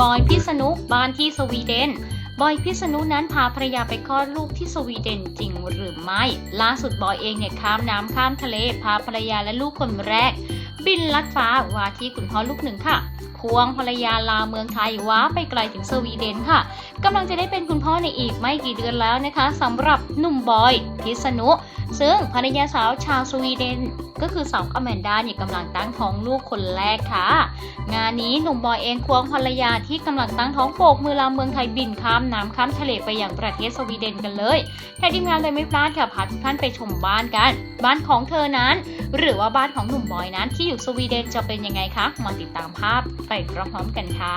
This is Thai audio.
บอยพิษณุบ้านที่สวีเดนบอยพิษณุนั้นพาภรรยาไปคลอดลูกที่สวีเดนจริงหรือไม่ ล่าสุดบอยเองเนี่ยข้ามน้ำข้ามทะเล พาภรรยาและลูกคนแรก บินลัดฟ้าว่าที่คุณพ่อลูกหนึ่งค่ะควงภรรยาลาเมืองไทยว้าไปไกลถึงสวีเดนค่ะกำลังจะได้เป็นคุณพ่อในอีกไม่กี่เดือนแล้วนะคะสำหรับหนุ่มบอย พิษณุ ซึ่งภรรยาสาวชาวสวีเดน ก็คือสาวอแมนดาเนี่ยกำลังตั้งท้องลูกคนแรกค่ะ งานนี้หนุ่มบอยเองควงภรรยาที่กำลังตั้งท้องโปกมือลาเมืองไทยบินข้ามน้ำข้ามทะเลไปยังประเทศสวีเดนกันเลยแค่ทีมงานเลยไม่พลาดค่ะพาทุกท่านไปชมบ้านกัน บ้านของเธอนั้น หรือว่าบ้านของหนุ่มบอยนั้นที่อยู่สวีเดนจะเป็นยังไงคะมาติดตามภาพไปพร้อมๆกันค่ะ